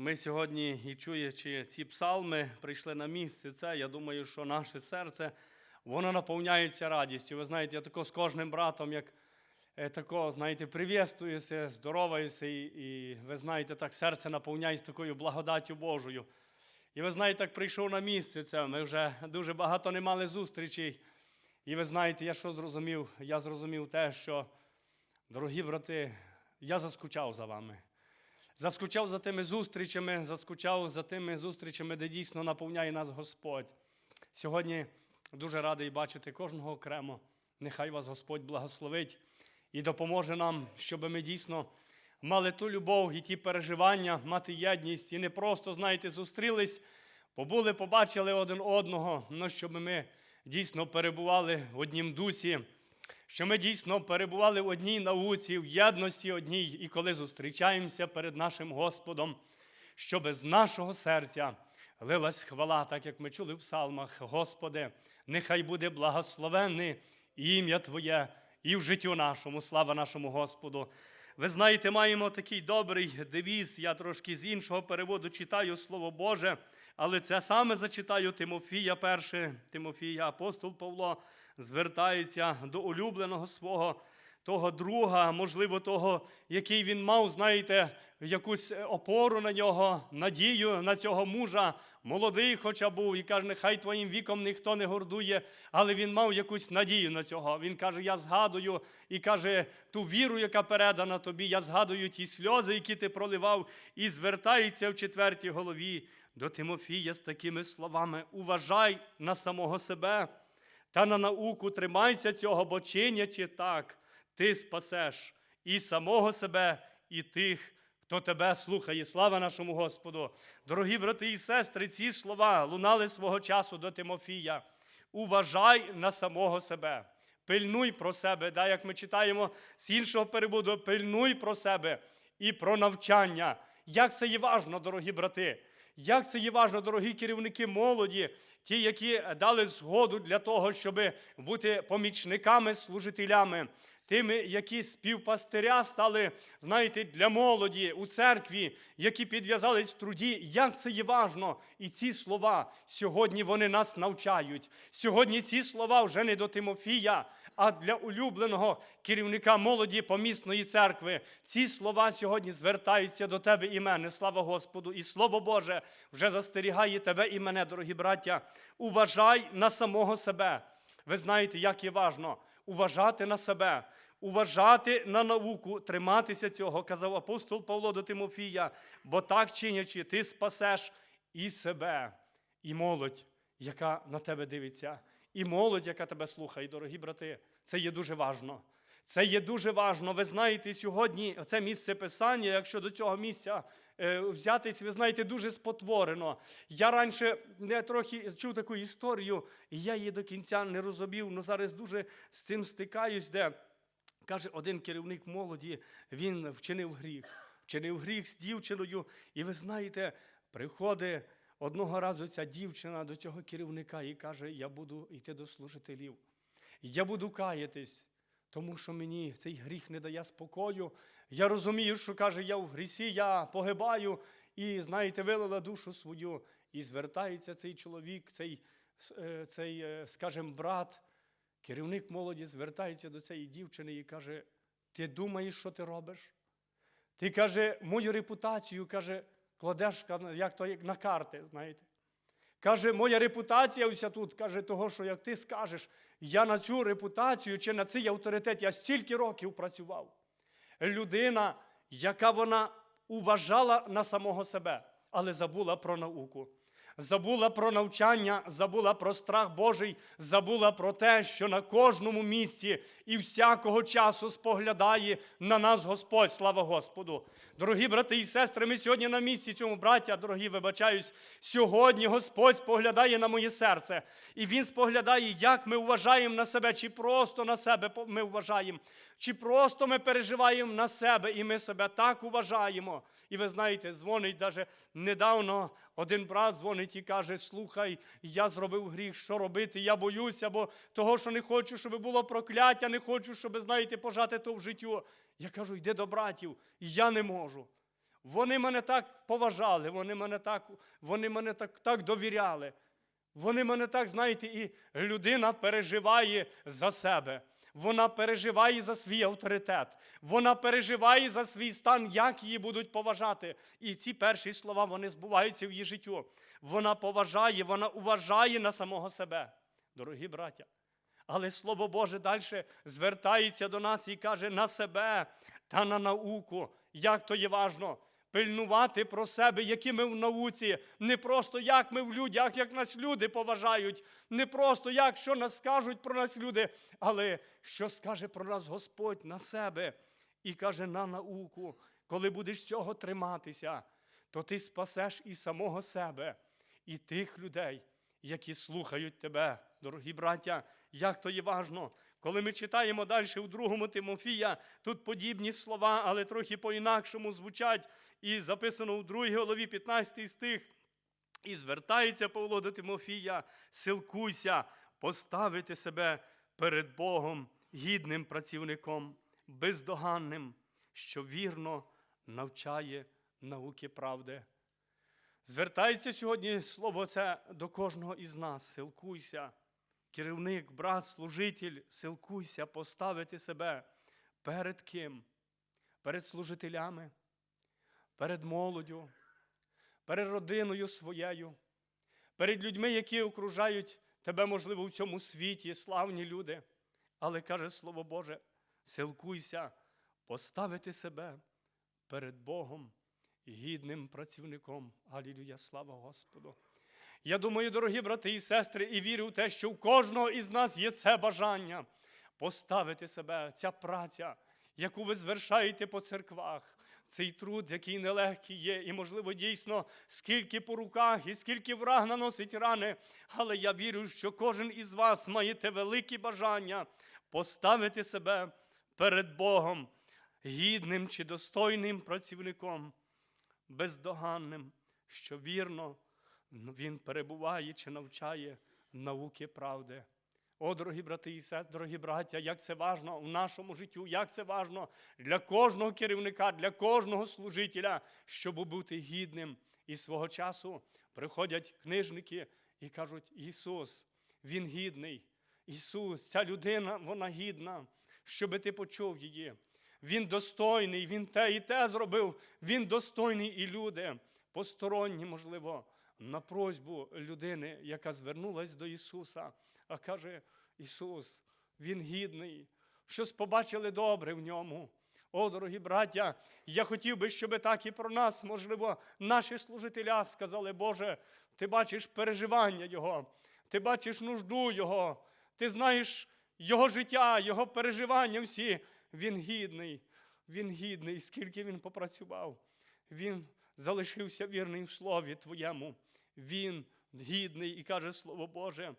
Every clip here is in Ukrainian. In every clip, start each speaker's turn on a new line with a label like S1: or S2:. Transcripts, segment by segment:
S1: Ми сьогодні, і чуючи ці псалми, прийшли на місце. Це я думаю, що наше серце воно наповняється радістю. Ви знаєте, я тако з кожним братом, як е, тако, знаєте, привітствуюся, здороваюся, і, і ви знаєте, так серце наповняється такою благодаттю Божою. І ви знаєте, так прийшов на місце це. Ми вже дуже багато не мали зустрічей. І ви знаєте, я що зрозумів? Я зрозумів те, що, дорогі брати, я заскучав за вами. Заскучав за тими зустрічами, заскучав за тими зустрічами, де дійсно наповняє нас Господь. Сьогодні дуже радий бачити кожного окремо. Нехай вас Господь благословить і допоможе нам, щоб ми дійсно мали ту любов і ті переживання, мати єдність і не просто, знаєте, зустрілись, побули, побачили один одного, але щоб ми дійсно перебували в однім дусі, що ми дійсно перебували в одній науці, в єдності одній, і коли зустрічаємося перед нашим Господом, щоб з нашого серця лилась хвала, так як ми чули в псалмах, Господи, нехай буде благословенне ім'я Твоє і в життю нашому, слава нашому Господу. Ви знаєте, маємо такий добрий девіз. Я трошки з іншого переводу читаю Слово Боже, але це саме зачитаю Тимофія, перше Тимофія, апостол Павло звертається до улюбленого свого того друга, можливо, того, який він мав, знаєте, якусь опору на нього, надію на цього мужа, молодий, хоча був, і каже, нехай твоїм віком ніхто не гордує, але він мав якусь надію на цього. Він каже: Я згадую і каже, ту віру, яка передана тобі, я згадую ті сльози, які ти проливав, і звертається в четвертій голові до Тимофія з такими словами: Уважай на самого себе та на науку тримайся цього, бо чинячи так, ти спасеш і самого себе, і тих, хто тебе слухає. Слава нашому Господу! Дорогі брати і сестри, ці слова лунали свого часу до Тимофія. Уважай на самого себе. Пильнуй про себе, да, як ми читаємо з іншого переводу, пильнуй про себе і про навчання. Як це є важно, дорогі брати? Як це є важно, дорогі керівники молоді, ті, які дали згоду для того, щоб бути помічниками, служителями, тими, які співпастиря стали, знаєте, для молоді у церкві, які підв'язались в труді. Як це є важно? І ці слова сьогодні вони нас навчають. Сьогодні ці слова вже не до Тимофія, а для улюбленого керівника молоді помісної церкви. Ці слова сьогодні звертаються до тебе і мене. Слава Господу! І Слово Боже вже застерігає тебе і мене, дорогі браття. Уважай на самого себе. Ви знаєте, як є важно уважати на себе, уважати на науку, триматися цього, казав апостол Павло до Тимофія, бо так чинячи, ти спасеш і себе, і молодь, яка на тебе дивиться, і молодь, яка тебе слухає, дорогі брати, це є дуже важно. Це є дуже важно. Ви знаєте, сьогодні це місце писання, якщо до цього місця е, взятись, ви знаєте, дуже спотворено. Я раніше не трохи чув таку історію, і я її до кінця не розумів, але зараз дуже з цим стикаюсь, де каже один керівник молоді, він вчинив гріх, вчинив гріх з дівчиною, і ви знаєте, приходить. Одного разу ця дівчина до цього керівника і каже: Я буду йти до служителів, я буду каятись, тому що мені цей гріх не дає спокою. Я розумію, що каже, я в грісі, я погибаю, і, знаєте, вилила душу свою. І звертається цей чоловік, цей, е, цей е, скажімо, брат, керівник молоді, звертається до цієї дівчини і каже: Ти думаєш, що ти робиш? Ти каже, мою репутацію каже, кладеш як то як на карти, знаєте. Каже, моя репутація вся тут, каже, того, що як ти скажеш, я на цю репутацію чи на цей авторитет я стільки років працював. Людина, яка вона уважала на самого себе, але забула про науку. Забула про навчання, забула про страх Божий, забула про те, що на кожному місці і всякого часу споглядає на нас Господь, слава Господу. Дорогі брати і сестри, ми сьогодні на місці цьому браття, дорогі, вибачаюсь, сьогодні Господь споглядає на моє серце. І Він споглядає, як ми вважаємо на себе, чи просто на себе ми вважаємо, чи просто ми переживаємо на себе, і ми себе так вважаємо. І ви знаєте, дзвонить навіть недавно один брат дзвонить і каже: Слухай, я зробив гріх, що робити? Я боюся, бо того, що не хочу, щоб було прокляття, не хочу, щоб, знаєте, пожати то в життю. Я кажу, йди до братів, я не можу. Вони мене так поважали, вони мене так, вони мене так, так довіряли. Вони мене так, знаєте, і людина переживає за себе. Вона переживає за свій авторитет. Вона переживає за свій стан, як її будуть поважати. І ці перші слова вони збуваються в її життю. Вона поважає, вона уважає на самого себе, дорогі браття. Але Слово Боже далі звертається до нас і каже на себе та на науку. Як то є важно пильнувати про себе, які ми в науці, не просто як ми в людях, як нас люди поважають, не просто як що нас скажуть про нас люди, але що скаже про нас Господь на себе і каже на науку. Коли будеш цього триматися, то ти спасеш і самого себе, і тих людей, які слухають тебе, дорогі браття. Як то є важно, коли ми читаємо далі у другому Тимофія, тут подібні слова, але трохи по-інакшому звучать, і записано у 2 голові 15 стих. І звертається Павло до Тимофія, силкуйся поставити себе перед Богом гідним працівником, бездоганним, що вірно навчає науки правди. Звертається сьогодні слово це до кожного із нас. Силкуйся, керівник, брат, служитель, силкуйся поставити себе перед ким? Перед служителями, перед молоддю, перед родиною своєю, перед людьми, які окружають тебе, можливо, в цьому світі, славні люди. Але каже Слово Боже, силкуйся поставити себе перед Богом гідним працівником. Алілюя, слава Господу. Я думаю, дорогі брати і сестри, і вірю в те, що у кожного із нас є це бажання поставити себе, ця праця, яку ви звершаєте по церквах, цей труд, який нелегкий є, і, можливо, дійсно, скільки по руках і скільки враг наносить рани. Але я вірю, що кожен із вас маєте велике бажання поставити себе перед Богом, гідним чи достойним працівником, бездоганним, що вірно він перебуває чи навчає науки правди. О, дорогі брати і сестри, дорогі браття, як це важно в нашому життю, як це важно для кожного керівника, для кожного служителя, щоб бути гідним. І свого часу приходять книжники і кажуть: Ісус, Він гідний. Ісус, ця людина, вона гідна, щоби ти почув її. Він достойний, Він те і те зробив, Він достойний і люди, посторонні, можливо, на просьбу людини, яка звернулась до Ісуса, а каже: Ісус, Він гідний, щось побачили добре в ньому. О, дорогі браття, я хотів би, щоб так і про нас, можливо, наші служителя сказали, Боже, ти бачиш переживання Його, ти бачиш нужду Його, ти знаєш Його життя, Його переживання всі. Він гідний, Він гідний, скільки він попрацював. Він залишився вірним в слові Твоєму. Він гідний і каже Слово Боже,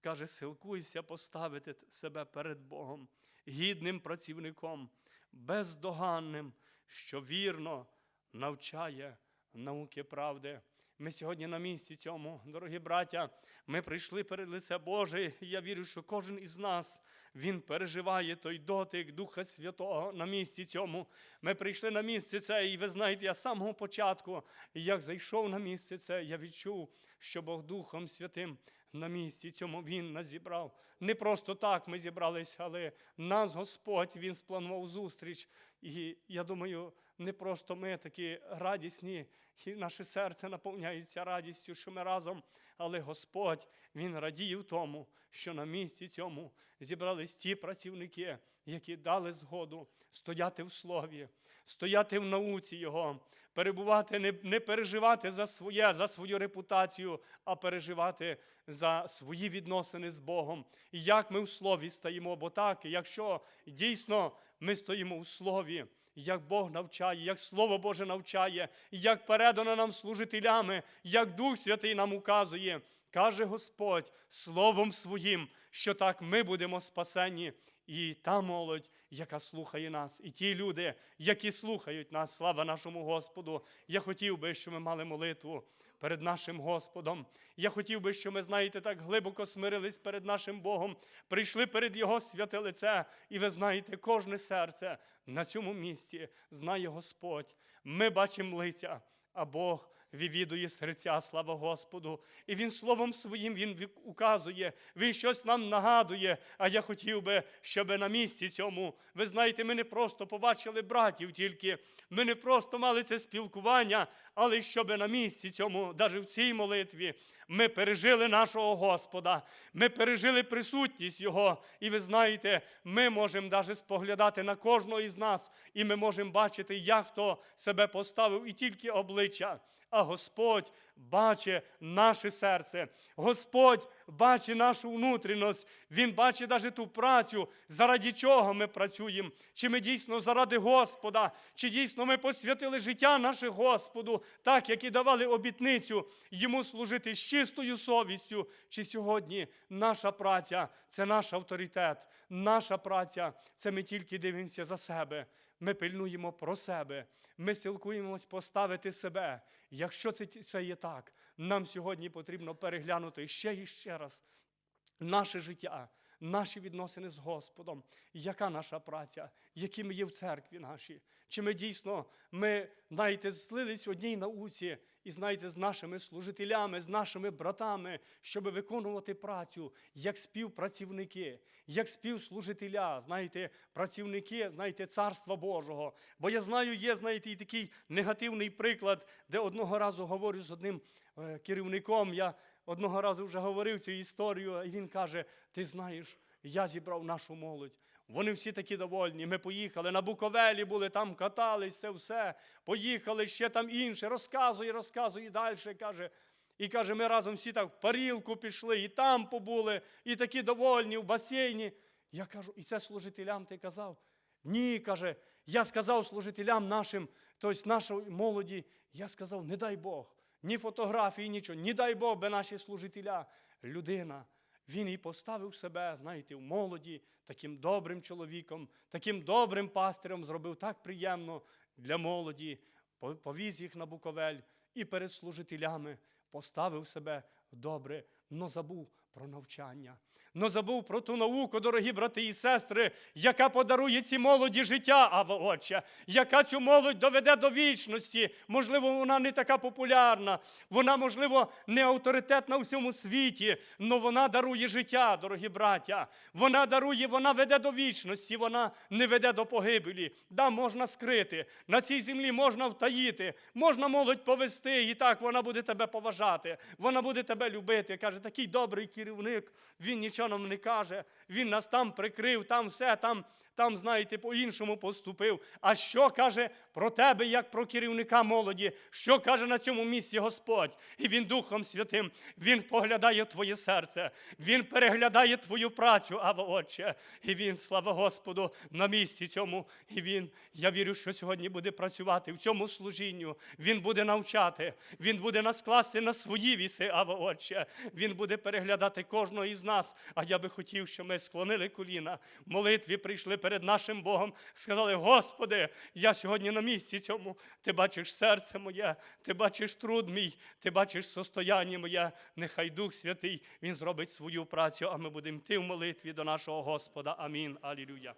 S1: каже, силкуйся поставити себе перед Богом, гідним працівником, бездоганним, що вірно навчає науки правди. Ми сьогодні на місці цьому, дорогі браття, ми прийшли перед лице Боже. Я вірю, що кожен із нас він переживає той дотик Духа Святого на місці цьому. Ми прийшли на місце це, і ви знаєте, я з самого початку, як зайшов на місце це, я відчув, що Бог Духом Святим на місці цьому Він нас зібрав. Не просто так ми зібрались, але нас Господь Він спланував зустріч. І я думаю, не просто ми такі радісні, і наше серце наповняється радістю, що ми разом. Але Господь Він радіє в тому, що на місці цьому зібрались ті працівники, які дали згоду стояти в слові, стояти в науці Його, перебувати, не, не переживати за своє, за свою репутацію, а переживати за свої відносини з Богом. І як ми в слові стоїмо, бо так, якщо дійсно ми стоїмо у слові. Як Бог навчає, як Слово Боже навчає, як передано нам служителями, як Дух Святий нам указує, каже Господь Словом Своїм, що так ми будемо спасені, і та молодь, яка слухає нас, і ті люди, які слухають нас, слава нашому Господу. Я хотів би, щоб ми мали молитву перед нашим Господом. Я хотів би, щоб ми, знаєте, так глибоко смирились перед нашим Богом, прийшли перед Його святе лице, і ви знаєте, кожне серце на цьому місці знає Господь. Ми бачимо лиця, а Бог вивідує серця, слава Господу. І Він словом своїм Він указує, Він щось нам нагадує. А я хотів би, щоб на місці цьому, ви знаєте, ми не просто побачили братів тільки, ми не просто мали це спілкування, але щоб на місці цьому, навіть в цій молитві, ми пережили нашого Господа, ми пережили присутність Його. І ви знаєте, ми можемо навіть споглядати на кожного із нас, і ми можемо бачити, як хто себе поставив, і тільки обличчя. А Господь бачить наше серце. Господь бачить нашу внутрішність. Він бачить навіть ту працю, заради чого ми працюємо. Чи ми дійсно заради Господа, чи дійсно ми посвятили життя наше Господу, так як і давали обітницю йому служити з чистою совістю. Чи сьогодні наша праця це наш авторитет, наша праця це ми тільки дивимося за себе. Ми пильнуємо про себе, ми силкуємось поставити себе. Якщо це, це є так, нам сьогодні потрібно переглянути ще і ще раз наше життя, наші відносини з Господом, яка наша праця, які ми є в церкві нашій. Чи ми дійсно, ми, знаєте, злились в одній науці і знаєте, з нашими служителями, з нашими братами, щоб виконувати працю як співпрацівники, як співслужителя, знаєте, працівники, знаєте, Царства Божого. Бо я знаю, є, знаєте, і такий негативний приклад, де одного разу говорю з одним е, керівником. Я одного разу вже говорив цю історію, і він каже: Ти знаєш, я зібрав нашу молодь. Вони всі такі довольні. Ми поїхали на Буковелі, були там, катались, це все. Поїхали ще там інше. Розказує, розказує і далі. Каже, і каже, ми разом всі так в парілку пішли, і там побули, і такі довольні в басейні. Я кажу, і це служителям ти казав? Ні, каже, я сказав служителям нашим, тобто нашої молоді, я сказав, не дай Бог, ні фотографії, нічого, не дай Бог би наші служителя. Людина, він і поставив себе, знаєте, в молоді, таким добрим чоловіком, таким добрим пастирем, зробив так приємно для молоді, по- повіз їх на Буковель і перед служителями поставив себе добре, но забув про навчання. Но забув про ту науку, дорогі брати і сестри, яка подарує ці молоді життя, а отче, яка цю молодь доведе до вічності. Можливо, вона не така популярна, вона, можливо, не авторитетна у всьому світі, але вона дарує життя, дорогі браття. Вона дарує, вона веде до вічності, вона не веде до погибелі. Да, можна скрити. На цій землі можна втаїти, можна молодь повести, і так вона буде тебе поважати, вона буде тебе любити. Каже, такий добрий керівник, він нічого нам не каже, він нас там прикрив, там все, там, там знаєте, по-іншому поступив. А що каже про тебе, як про керівника молоді? Що каже на цьому місці Господь? І він Духом Святим, Він поглядає твоє серце, Він переглядає твою працю, Ава Отче. І він, слава Господу, на місці цьому. І він, я вірю, що сьогодні буде працювати в цьому служінню. Він буде навчати, він буде нас класти на свої віси, Ава Отче. Він буде переглядати кожного із нас. А я би хотів, щоб ми склонили коліна, молитві прийшли перед нашим Богом, сказали: Господи, я сьогодні на місці цьому. Ти бачиш серце моє, ти бачиш труд мій, ти бачиш состояння моє. Нехай Дух Святий Він зробить свою працю, а ми будемо йти в молитві до нашого Господа. Амінь. Алілюя.